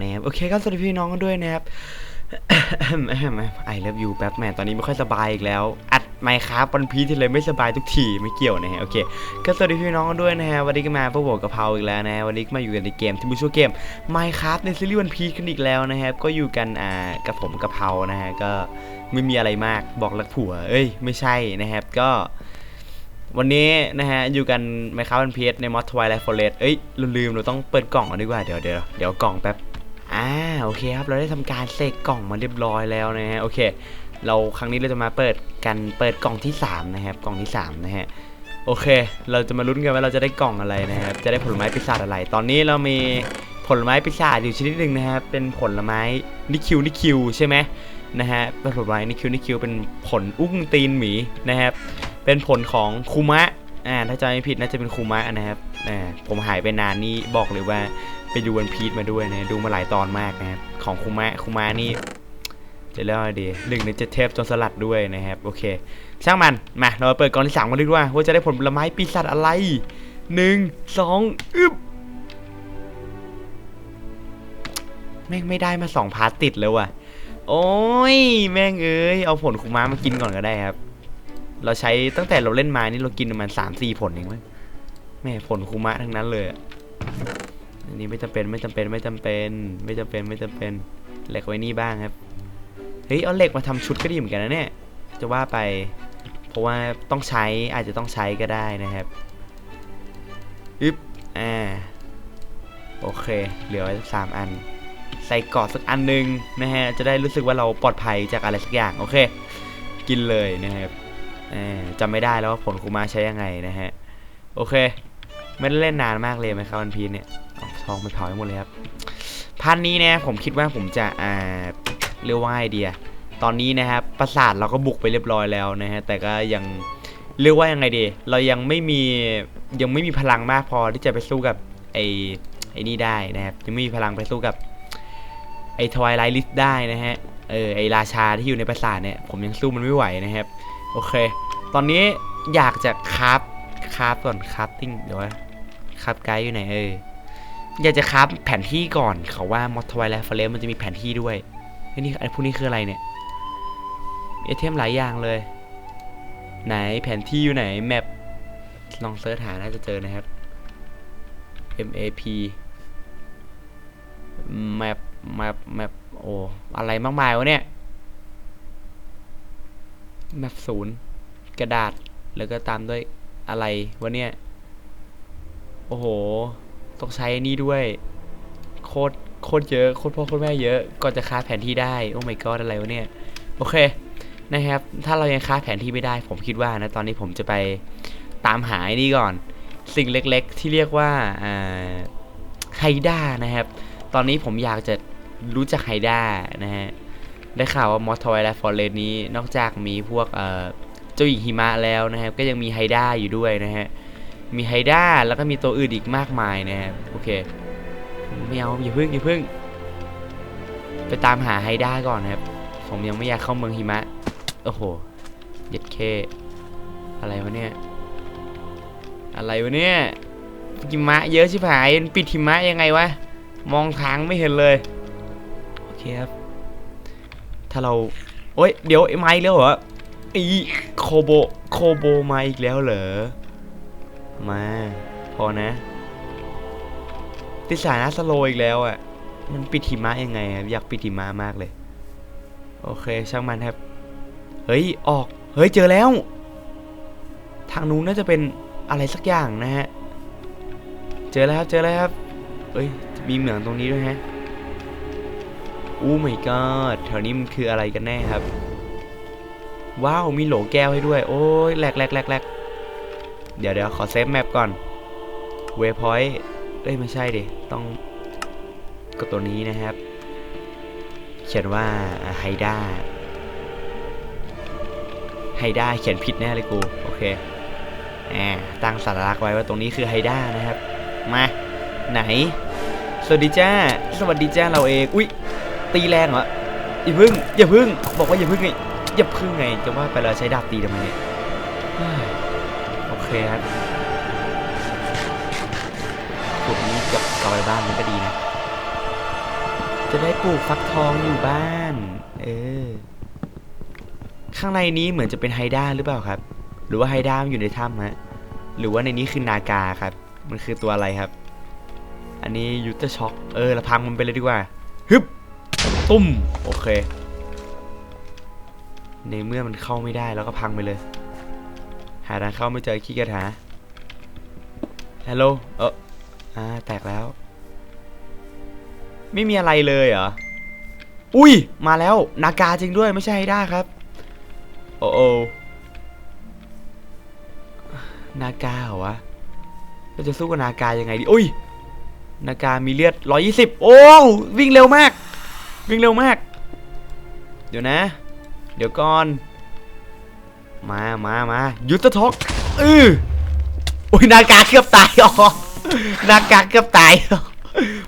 นะครับโอเคก็สวัสดีพี่น้องกันด้วยนะครับไอเลิฟยูแป๊บแม่ตอนนี้ไม่ค่อยสบายอีกแล้ว อัดไมค์ครับวันพีที่เลยไม่สบายทุกทีไม่เกี่ยวนะฮะโอเคก็สวัสดีพี่น้องกันด้วยนะฮะวันนี้ก็มาพวกผมกะเพราอีกแล้วนะฮะวันนี้มาอยู่กันในเกมที่มูชูเกมไมค์ครับในซีรีส์วันพีกันอีกแล้วนะครับก็อยู่กันอ่ากับผมกะเพรานะฮะก็ไม่มีอะไรมากบอกรักผัว เอ้ยไม่ใช่นะครับก็วันนี้นะฮะอยู่กันไมค์ครับวันพีในมอสทวายไลฟ์ฟเรสเอ้ยเราลืมเราต้องเปิดกล่องก่อนดีกว่าเดี๋ยวเดี๋ยวเดี๋ยวกล่องแป๊บ อ่าโอเคครับเราได้ทำการเสกกล่องมาเรียบร้อยแล้วนะฮะโอเค เราครั้งนี้เราจะมาเปิดกันเปิดกล่องที่ 3 นะครับ กล่องที่ 3 นะฮะโอเค เราจะมาลุ้นกันว่าเราจะได้กล่องอะไรนะครับ จะได้ผลไม้ปีศาจอะไร ตอนนี้เรามีผลไม้ปีศาจอยู่ชนิดหนึ่งนะครับ เป็นผลไม้นิคิวนิคิวใช่ไหมนะฮะเป็นผลไม้นิคิวนิคิวเป็นผลอุ้งตีนหมีนะครับ เป็นผลของคูมะ อ่าถ้าจำไม่ผิดน่าจะเป็นคูมะนะครับอ่าผมหายไปนานนี่บอกเลยว่าไปดูวันพีชมาด้วยนะดูมาหลายตอนมากนะครับของคุมะคุมะนี่จะเรียกว่าไงดีหนึ่งในเจ็ดเทพจนสลัดด้วยนะครับโอเค ช่างมันมาเราเปิดกองที่สามกันดีกว่าว่าจะได้ผลไม้ปีศาจอะไรหนึ่งสองอึบแม่งไม่ได้มาสองพาร์ตติดเลยว่ะ โอ้ย แม่งเอ้ย เอาผลคุมะมากินก่อนก็ได้ครับ เราใช้ตั้งแต่เราเล่นมานี่เรากินประมาณสามสี่ผลเองมั้งแม่ผลคุมะทั้งนั้นเลยอันนี้ไม่จำเป็นไม่จำเป็นไม่จำเป็น ไม่จำเป็นไม่จำเป็นเหล็กไว้นี่บ้างครับเฮ้ยเอาเหล็กมาทำชุดก็ดีเหมือนกันนะเนี่ยจะว่าไป เพราะว่าต้องใช้อาจจะต้องใช้ก็ได้นะครับอึ๊บอ่าโอเค เหลือไว้สักสามอัน ใส่กอดสักอันหนึงนะฮะจะได้รู้สึกว่าเราปลอดภัยจากอะไรสักอย่างโอเค กินเลยนะครับ จำไม่ได้แล้วว่าผลคูมาใช้ยังไงนะฮะ โอเค ไม่ได้เล่นนานมากเลยไหมครับวันพีชเนี่ยทองไปเผาให้หมดเลยครับพันนี้นะผมคิดว่าผมจะอ่าเรียกว่าไอเดีย ตอนนี้นะครับปราสาทเราก็บุกไปเรียบร้อยแล้วนะฮะแต่ก็ยังเรียกว่ายังไงดี เรายังไม่มียังไม่มีพลังมากพอที่จะไปสู้กับไอไอนี่ได้นะครับยังไม่มีพลังไปสู้กับไอทวายไลท์ลิสได้นะฮะเออไอราชาที่อยู่ในปราสาทเนี่ยผมยังสู้มันไม่ไหวนะครับ โอเค ตอนนี้อยากจะคราฟคราฟก่อนคราฟติ้งเดี๋ยวว่าครับไกด์อยู่ไหนเอออยากจะครับแผนที่ก่อนเขาว่ามอสทวายและฟเลมมันจะมีแผนที่ด้วยนี่ไอ้พวกนี้คืออะไรเนี่ยไอเทมหลายอย่างเลย ไหนแผนที่อยู่ไหนแมปลองเสิร์ชหาน่าจะเจอนะครับ map map map map โอ้อะไรมากมายวะเนี่ย map ศูนย์กระดาษแล้วก็ตามด้วยอะไรวะเนี่ย โอ้โห ต้องใช้อนี้ด้วย โคตรโคตรเยอะ โคตรพ่อโคตรแม่เยอะก่อนจะค้าแผนที่ได้ โอ้ my god อะไรวะเนี่ย โอเคนะครับ ถ้าเรายังค้าแผนที่ไม่ได้ ผมคิดว่านะ ตอนนี้ผมจะไปตามหาไอ้นี่ก่อน สิ่งเล็กๆ ที่เรียกว่าอ่าไฮด้านะครับ ตอนนี้ผมอยากจะรู้จักไฮด้านะฮะ ได้ข่าวว่ามอสทอยและฟอร์เรนนี้นอกจากมีพวกเจ้าหญิงหิมะแล้วนะครับ ก็ยังมีไฮด้าอยู่ด้วยนะฮะ มีไฮด้าแล้วก็มีตัวอื่นอีกมากมายนะครับโอเคไม่เอาอย่าพึ่งอย่าพึ่ง ไปตามหาไฮด้าก่อนนะครับ ผมยังไม่อยากเข้าเมืองหิมะ โอ้โหเย็ดเค อะไรวะเนี่ย อะไรวะเนี่ยหิมะเยอะชิบหายมันปิดหิมะยังไงวะ มองทางไม่เห็นเลย โอเคครับ ถ้าเราโอ๊ยเดี๋ยวไอ้ไม้แล้วเหรออีโคโบโคโบมาอีกแล้วเหรอมาพอนะติสานะสโลอีกแล้วอะมันปิดหิมะยังไงครับอยากปิดหิมะมากเลย โอเคช่างมันครับ เฮ้ยออก เฮ้ยเจอแล้ว ทางนู้นน่าจะเป็นอะไรสักอย่างนะฮะ เจอแล้วครับเจอแล้วครับเอ้ยมีเหมืองตรงนี้ด้วยฮะ อู้ไม่กอดแถวนี้มันคืออะไรกันแน่ครับ ว้าวมีโหลแก้วให้ด้วย โอ้ยแหลกแหลกแหลกแหลกเดี๋ยวเดี๋ยวขอเซฟแมปก่อน เวพอยต์เอ้ยไม่ใช่ดิ ต้องกดตัวนี้นะครับ เขียนว่าไฮด้าไฮด้าเขียนผิดแน่เลยกู โอเคแอ่าตั้งสัญลักษณ์ไว้ว่าตรงนี้คือไฮด้านะครับ มา ไหน สวัสดีจ้า สวัสดีจ้าเราเอง อุ้ย ตีแรงเหรออย่าพึ่งอย่าพึ่งบอกว่าอย่าพึ่งไงอย่าพึ่งไงจะว่าไปเราใช้ดาบตีทำไมเนี่ยโอเคครับขุดนี้กับกลับไปบ้านมันก็ดีนะ จะได้ปลูกฟักทองอยู่บ้าน เออ ข้างในนี้เหมือนจะเป็นไฮด้าหรือเปล่าครับ หรือว่าไฮด้ามันอยู่ในถ้ำฮะหรือว่าในนี้คือนากาครับ มันคือตัวอะไรครับ อันนี้ยูเตอร์ช็อคเออเราพังมันไปเลยดีกว่า ตุ้ม โอเค ในเมื่อมันเข้าไม่ได้เราก็พังไปเลย หาทางเข้าไม่เจอขี้กียจหาฮัลโหลเอออ่าแตกแล้ว ไม่มีอะไรเลยเหรอ อุ้ย มาแล้ว นากาจริงด้วยไม่ใช่ไฮด้าครับ โอ้โอนากาเหรอวะเราจะสู้กับนากายังไงดี อุ้ย นากามีเลือด 120 โอ้ วิ่งเร็วมาก วิ่งเร็วมาก เดี๋ยวนะ เดี๋ยวก่อน มามามายุทธทกเออโอ้ยนากาเกือบตายอ๋อนากาเกือบตาย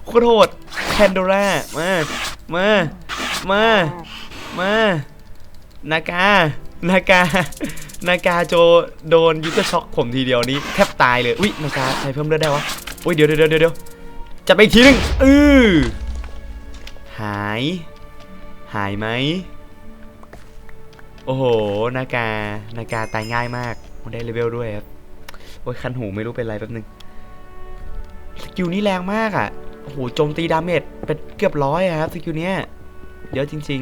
โคตรโหดแคนโดรามามามามานากานากานากาโจโดนยุทธช็อกผมทีเดียวนี้แทบตายเลย อุ้ยนากาใครเพิ่มเลือดได้วะ อุ้ยเดี๋ยวเดี๋ยวเดี๋ยวเดี๋ยวจะไปอีกทีนึงเออ หาย หายไหม โอ้โห นากา นากาตายง่ายมากได้เลเวลด้วยครับ โอ้ยคันหูไม่รู้เป็นไรแป๊บนึง สกิลนี้แรงมากอะ โอ้โห โจมตีดาเมจเป็นเกือบร้อยอะครับสกิลเนี้ย เยอะจริง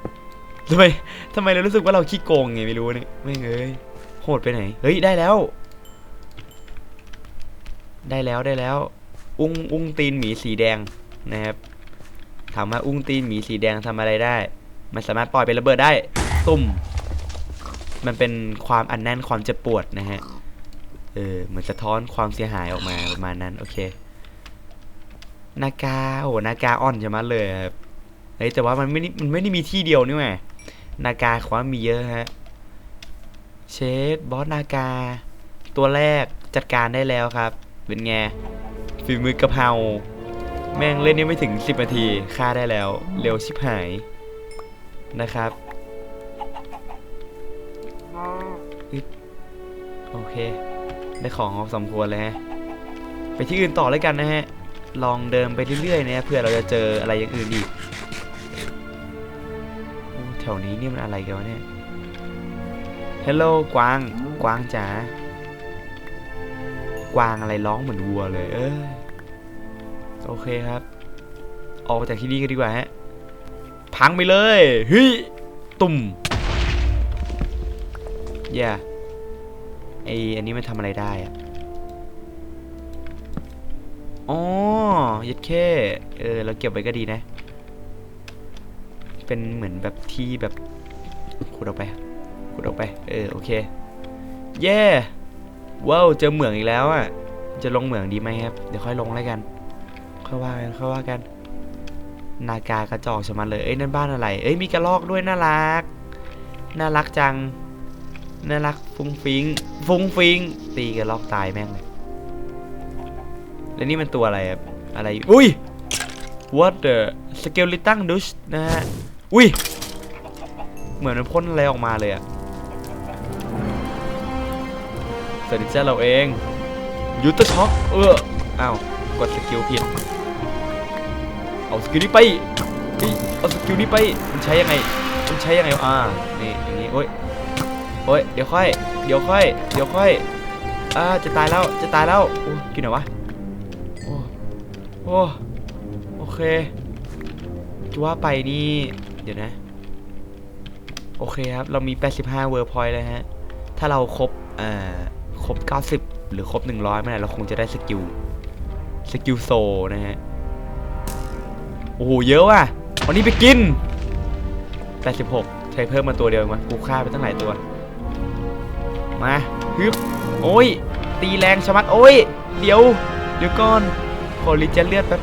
ๆทำไมทำไมเรารู้สึกว่าเราขี้โกงไงไม่รู้เนี่ยไม่เงยโหดไปไหน เฮ้ย ได้แล้ว ได้แล้วได้แล้ว อุ้งอุ้งตีนหมีสีแดงนะครับ ถามว่าอุ้งตีนหมีสีแดงทำอะไรได้ มันสามารถปล่อยเป็นระเบิดได้ ตุ่ม มันเป็นความอันแน่นความเจ็บปวดนะฮะ เออ เหมือนสะท้อนความเสียหายออกมาประมาณนั้น โอเค นากา โอ้โหนากาอ่อนจะมาเลยครับ เฮ้ย แต่ว่ามันไม่ได้มันไม่ได้มีที่เดียวนี่แหละนากาขวามีเยอะฮะ เชดบอสนากา ตัวแรกจัดการได้แล้วครับ เป็นไงฝีมือกะเพรา แม่งเล่นนี่ไม่ถึง 10นาทีฆ่าได้แล้ว เร็วชิบหายนะครับโอเค ได้ของพอสมควรเลยฮะ ไปที่อื่นต่อเลยกันนะฮะ ลองเดินไปเรื่อยๆนะเพื่อเราจะเจออะไรอย่างอื่นอีกแถวนี้นี่มันอะไรกันวะเนี่ยฮัลโหลกวาง กวางจ๋ากวางอะไรร้องเหมือนวัวเลย เอ้ย โอเคครับ ออกจากที่นี่กันดีกว่าฮะ พังไปเลยเฮ้ยตุ่มอย่าไออันนี้มันทำอะไรได้อะอ๋อยัดแค่เออเราเก็บไว้ก็ดีนะ เป็นเหมือนแบบที่แบบขุดออกไปขุดออกไป เออโอเค เย้ว้าวเจอเหมืองอีกแล้วอะ จะลงเหมืองดีไหมครับ เดี๋ยวค่อยลงแล้วกัน ค่อยว่ากันค่อยว่ากัน นากากระจอกชะมันเลย เอ้ยนั่นบ้านอะไร เอ้ยมีกระรอกด้วยน่ารัก น่ารักจัง น่ารักฟุ้งฟิง ฟุ้งฟิง ตีกระรอกตายแม่งเลย แล้วนี่มันตัวอะไรอะอะไร อุ้ย what the skeleton douche นะฮะ อุ้ย เหมือนมันพ่นอะไรออกมาเลยอะสวัสดีจ้าเราเองยุทธช็อกเอออ้าว กดสกิลผิด เอาสกิลนี้ไปเอาสกิลนี้ไปมันใช้ยังไงมันใช้ยังไงอ่านี่อย่างนี้โอ้ยโอ้ยเดี๋ยวค่อยเดี๋ยวค่อยเดี๋ยวค่อยอ่าจะตายแล้วจะตายแล้วโอ้กินหน่อยวะโอ้โอ้โอเคจะว่าไปนี่เดี๋ยวนะ โอเคครับ เรามี 85 เวอร์พอยต์แล้วฮะ ถ้าเราครบอ่าครบ 90 หรือครบ 100เมื่อไหร่เราคงจะได้สกิลสกิลโซนะฮะ โอ้โหเยอะว่ะวันนี้ไปกิน 86 ใช้เพิ่มมาตัวเดียวเองกูฆ่าไปตั้งหลายตัว มาฮึบโอ้ย ตีแรงชะมัด โอ้ย เดี๋ยว เดี๋ยวก่อน ขอรีเจนเลือดแป๊บ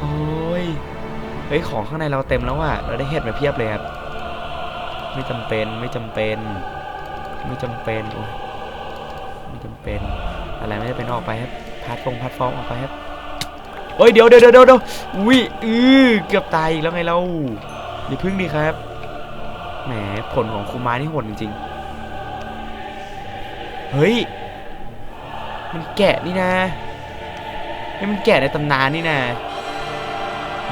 โอ้ย เฮ้ย ของข้างในเราเต็มแล้วอะเราได้เห็ดมาเพียบเลยครับ ไม่จำเป็นไม่จำเป็น ไม่จำเป็นโอ้ยไม่จำเป็น อะไรไม่จำเป็นออกไปครับ พัดฟงพัดฟองออกไปครับ เฮ้ยเดี๋ยวเดี๋ยวเดี๋ยวเดี๋ยวอุ้ยอือเกือบตายอีกแล้วไงเราอย่าพึ่งดีครับ แหมผลของคูมานี่โหดจริงๆ เฮ้ย มันแกะนี่นะนี่มันแกะในตำนานนี่นะ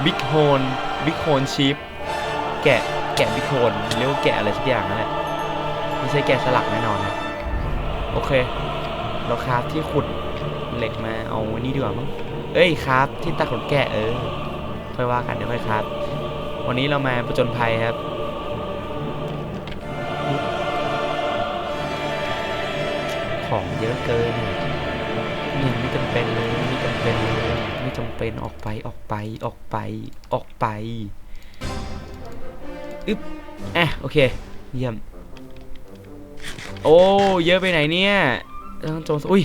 บิ๊กโฮนบิ๊กโฮนชีฟแกะแกะบิ๊กโฮนเรียกว่าแกะอะไรสักอย่างนั่นแหละไม่ใช่แกะสลักแน่นอนนะโอเค เราคราฟที่ขุดเหล็กมาเอาไว้นี่ดีกว่ามั้ง เอ้ยคราฟที่ตัดขนแกะเออค่อยว่ากันเดี๋ยวค่อยคราฟวันนี้เรามาประจนภัยครับของเยอะเกินเนี่ยไม่จำเป็นเลยไม่จำเป็นเลยไม่จำเป็นออกไปออกไปออกไปออกไปอึ๊บอะโอเค เยี่ยม โอ้ เยอะไปไหนเนี่ยต้องโจมอุ้ย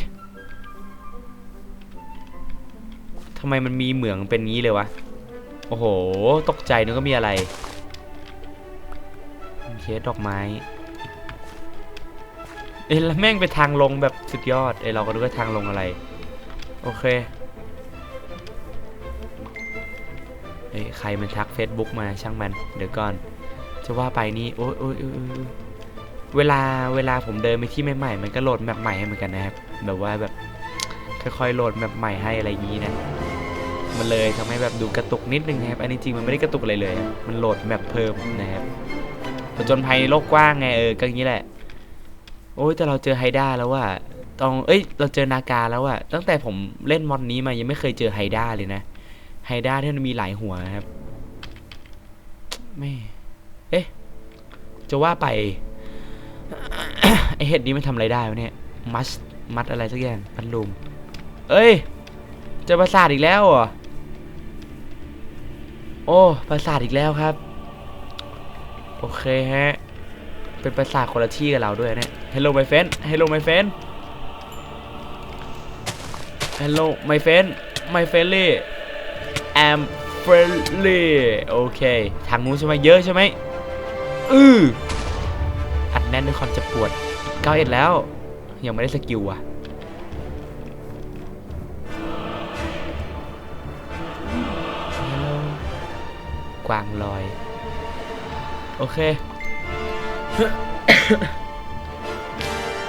ทำไมมันมีเหมืองเป็นงี้เลยวะ โอ้โห ตกใจนึกว่ามีอะไรเคสดอกไม้ เอ้ยแล้วแม่งเป็นทางลงแบบสุดยอด เอ้ยเราก็ดูว่าทางลงอะไร โอเค เอ้ยใครมันทัก Facebook มาช่างมัน เดี๋ยวก่อน จะว่าไปนี่โอ้ยโอ้ยโอ้ยโอ้ยโอ้ยเวลาเวลาผมเดินไปที่ใหม่ๆมันก็โหลดแมปใหม่ให้เหมือนกันนะครับ แบบว่าแบบค่อยๆโหลดแมปใหม่ให้อะไรอย่างนี้นะ มันเลยทำให้แบบดูกระตุกนิดนึงนะครับ อันนี้จริงมันไม่ได้กระตุกอะไรเลย มันโหลดแมปเพิ่มนะครับผจญภัยในโลกกว้างไงเออก็อย่างนี้แหละ โอ้ยแต่เราเจอไฮด้าแล้วว่าต้องเอ้ย เราเจอนากาแล้วอะตั้งแต่ผมเล่นมอดนี้มายังไม่เคยเจอไฮด้าเลยนะไฮด้าที่มันมีหลายหัวครับแม่เอ๊ะจะว่าไปไอเห็ดนี้มันทำอะไรได้วะเนี่ยมัสมัดอะไรสักอย่างพันลุมเอ้ยเจอปราสาทอีกแล้วเหรอ โอ้ปราสาทอีกแล้วครับ โอเคฮะ เป็นปราสาทคนละที่กับเราด้วยเนี่ย Hello my friend Hello my friend Hello my friend my friendly I'm friendly โอเค ทางนู้นใช่ไหมเยอะใช่ไหมอืออัดแน่นด้วยความเจ็บปวดเก้าเอ็ดแล้ว ยังไม่ได้สกิลอะ โอเค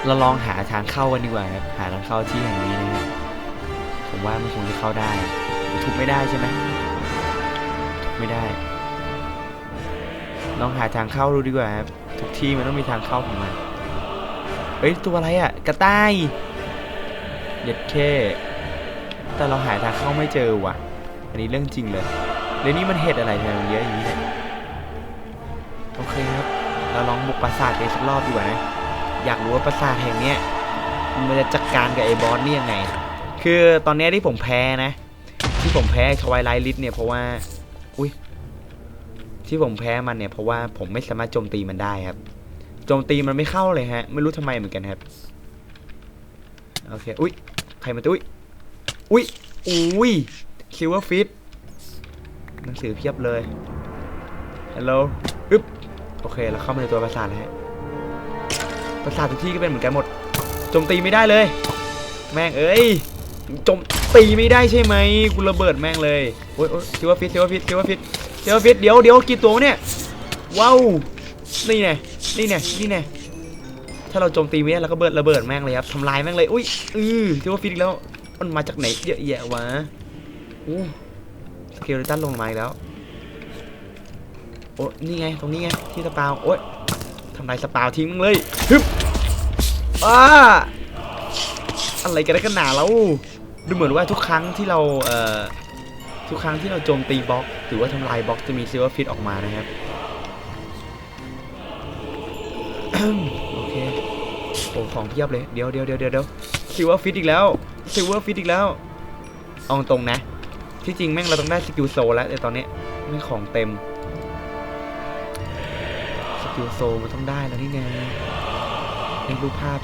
เราลองหาทางเข้ากันดีกว่าครับ หาทางเข้าที่แห่งนี้นะผมว่ามันคงจะเข้าได้ ทุบไม่ได้ใช่ไหมทุบไม่ได้ ลองหาทางเข้าดูดีกว่าครับ ทุกที่มันต้องมีทางเข้าของมัน เฮ้ย ตัวอะไรอะ่ะ กระต่ายเย็ดเคแต่เราหาทางเข้าไม่เจอว่ะ อันนี้เรื่องจริงเลย แล้วนี่มันเห็ดอะไรทำไมมันเยอะอย่างนี้เนี่ย เคครับ เราลองบุกปราสาทกันสักรอบดีกว่านะ อยากรู้ว่าปราสาทแห่งนี้มันจะจัดการกับไอ้บอสนี่ยังไง คือตอนนี้ที่ผมแพ้นะ ที่ผมแพ้ทวายไลท์ลิสเนี่ยเพราะว่า อุ้ย ที่ผมแพ้มันเนี่ยเพราะว่าผมไม่สามารถโจมตีมันได้ครับ โจมตีมันไม่เข้าเลยฮะ ไม่รู้ทำไมเหมือนกันครับ โอเค อุ้ย ใครมาตุ้ยอุ้ย อุ้ยซิลเวอร์ฟิตหนังสือเพียบเลยฮัลโหล เคเราเข้ามาในตัวปราสาทแล้วฮะปราสาททุกที่ก็เป็นเหมือนกันหมดโจมตีไม่ได้เลย แม่งเอ้ยโจมตีไม่ได้ใช่ไหมกูระเบิดแม่งเลยโอ๊ยโอ๊ยซิวฟิตซิวฟิตซิวฟิตซิวฟิตเดี๋ยวเดี๋ยวกี่ตัวเนี่ยว้าวนี่ไงนี่ไงนี่ไงถ้าเราโจมตีไม่ได้เราก็เบิดระเบิดแม่งเลยครับทำลายแม่งเลยอุ้ยอือซิวฟิตอีกแล้วมันมาจากไหนเยอะแยะวะอู้สเกลตันลงมาอีกแล้ว โอ้นี่ไง ตรงนี้ไง ที่สปาวโอ๊ยทำลายสปาวทิ้งมึงเลยฮึบอ้าอะไรกันได้กันหนาแล้วดูเหมือนว่าทุกครั้งที่เราเอ่อทุกครั้งที่เราโจมตีบล็อก หรือว่าทำลายบล็อกจะมีซิลเวอร์ฟิตออกมานะครับโอเคโอ้ของเพียบเลยเดี๋ยวเดี๋ยวเดี๋ยวเดี๋ยวซิลเวอร์ฟิตอีกแล้วซิลเวอร์ฟิตอีกแล้วเอาตรงนะ ที่จริงแม่งเราต้องได้สกิลโซแล้วแต่ตอนนี้ไม่ของเต็ม สกิลโซมันต้องได้แล้วนี่ไงในรูปภาพ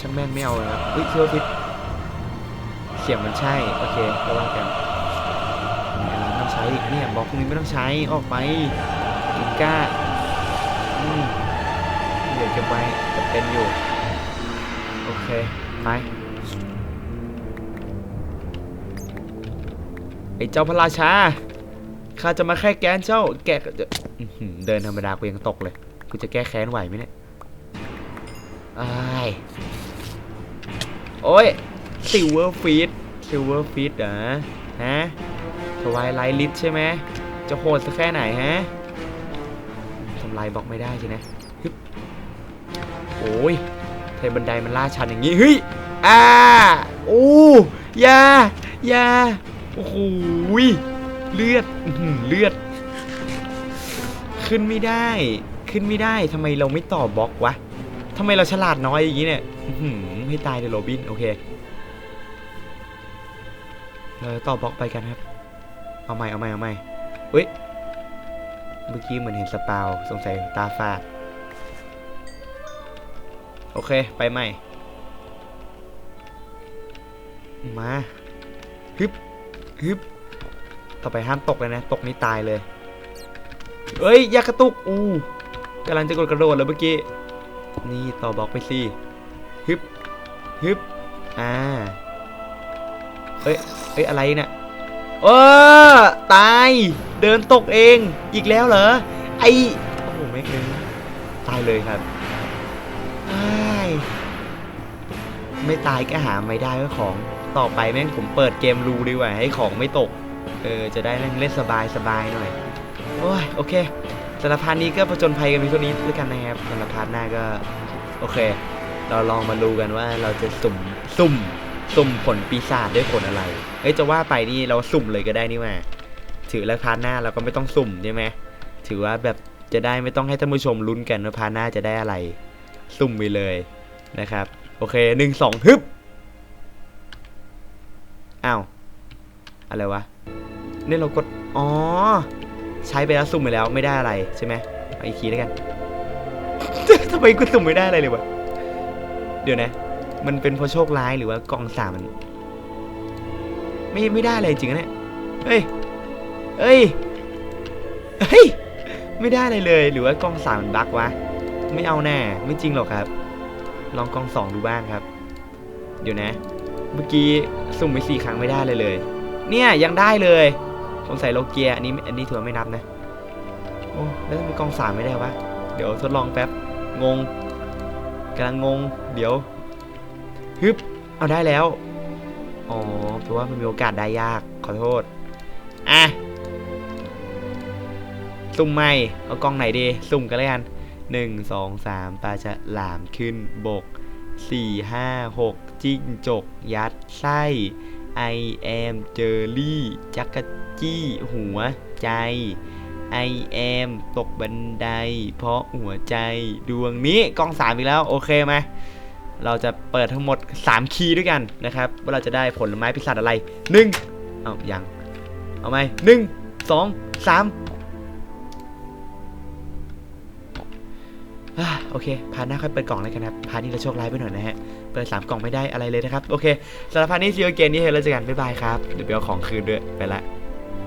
ช่างแม่งไม่เอาเลยครับอุ้ยเชื่อฟิตเสียงมันใช่ โอเคก็ว่ากันเนี่ยเราไม่ต้องใช้อีกเนี่ยบอกพวกนี้ไม่ต้องใช้ออกไปกินก้าเดี๋ยวเก็บไว้จะเป็นอยู่ โอเค ไปไอ้เจ้าพระราชาข้าจะมาแค่แกนเจ้า แกะเดินธรรมดากูยังตกเลย กูจะแก้แค้นไหวไหมเนี่ยอ้ายโอ้ยซิลเวอร์ฟีดซิลเวอร์ฟีดเหรอฮะสวายไลท์ลิทใช่ไหมจะโหดสักแค่ไหนฮะทำลายบล็อกไม่ได้ใช่ไหมฮึบโอ้ยเทบันไดมันลาดชันอย่างนี้เฮ้ยอ่าโอ้อยาอยาโอ้โหยเลือดอื้อหือเลือด ขึ้นไม่ได้ ขึ้นไม่ได้ทำไมเราไม่ต่อบล็อกวะทำไมเราฉลาดน้อยอย่างนี้เนี่ยหือให้ตายเลยโรบินโอเคเราต่อบล็อกไปกันครับ เอาใหม่เอาใหม่เอาใหม่เฮ้ยเมื่อกี้เหมือนเห็นสปาวสงสัยตาฝาดโอเคไปใหม่ มาฮึบฮึบต่อไปห้ามตกเลยนะ ตกนี่ตายเลย เอ้ย อยากระตุก อู้ กำลังจะกดกระโดดแล้วเมื่อกี้ นี่ต่อบล็อกไปสิฮึบฮึบอ่าเอ้ยเอ้ยอะไรเนี่ยเออตาย เดินตกเองอีกแล้วเหรอ ไอโอ้โหไม่เคยตายเลยครับอ้ายไม่ตายก็หาไม่ได้ก็ของต่อไปแม่งผมเปิดเกมรูดีกว่าให้ของไม่ตก เออ จะได้เล่นสบายสบายหน่อย โอ้ย โอเค สำหรับพาร์ทนี้ก็ผจญภัยกันเพียงเท่านี้แล้วยกันนะครับสำหรับพาร์ทหน้าก็ โอเค เราลองมาดูกันว่าเราจะสุ่มสุ่มสุ่มผลปีศาจด้วยผลอะไรเอ้ยจะว่าไปนี่เราสุ่มเลยก็ได้นี่หว่าถือแล้วพาร์ทหน้าเราก็ไม่ต้องสุ่มใช่ไหมถือว่าแบบจะได้ไม่ต้องให้ท่านผู้ชมลุ้นกันว่าพาร์ทหน้าจะได้อะไร สุ่มไปเลยนะครับ โอเคหนึ่งสองฮึบอ้าวอะไรวะนี่เรากดอ๋อ ใช้ไปแล้วสุ่มไปแล้วไม่ได้อะไรใช่ไหมเอาอีกทีแล้วกัน ทำไมกูสุ่มไม่ได้อะไรเลยวะ เดี๋ยวนะ มันเป็นเพราะโชคร้ายหรือว่ากองสามมัน ไม่ไม่ได้อะไรจริงนะเนี่ย เฮ้ย เฮ้ย เฮ้ย ไม่ได้อะไรเลยหรือว่ากองสามมันบั๊กวะ ไม่เอาแน่ไม่จริงหรอกครับ ลองกองสองดูบ้างครับ เดี๋ยวนะ เมื่อกี้สุ่มไปสี่ครั้งไม่ได้เลยเลย เนี่ยยังได้เลย สงสัยโลเกียอันนี้อันนี้ถือว่าไม่นับนะ โอ้แล้วทำไมกองสามไม่ได้วะ เดี๋ยวทดลองแป๊บ งงกำลังงง เดี๋ยว ฮึบ เอาได้แล้ว อ๋อเพราะว่ามันมีโอกาสได้ยาก ขอโทษ อะ สุ่มใหม่ เอากองไหนดี สุ่มกันเลยกันหนึ่งสองสามปลาฉลามขึ้นบกสี่ห้าหกจิ้งจก ยัดไส้ I am เจอรี่ จักร จี้หัวใจ I am ตกบันได เพราะหัวใจดวงนี้กล้องสามอีกแล้ว โอเคไหมเราจะเปิดทั้งหมด 3 คีย์ด้วยกันนะครับ ว่าเราจะได้ผลไม้พิศาจอะไร1เอายังเอาไหมหนึ่งสองสามโอเคพาร์ทหน้าค่อยเปิดกล่องแล้วกันครับพาร์ทนี้เราโชคร้ายไปหน่อยนะฮะ เปิด 3 กล่องไม่ได้อะไรเลยนะครับ โอเคสำหรับพาร์ทนี้ซีโอเกนนี้เฮลแล้วเจอกัน บ๊ายบายครับ เดี๋ยวไปเอาของคืนด้วย ไปละ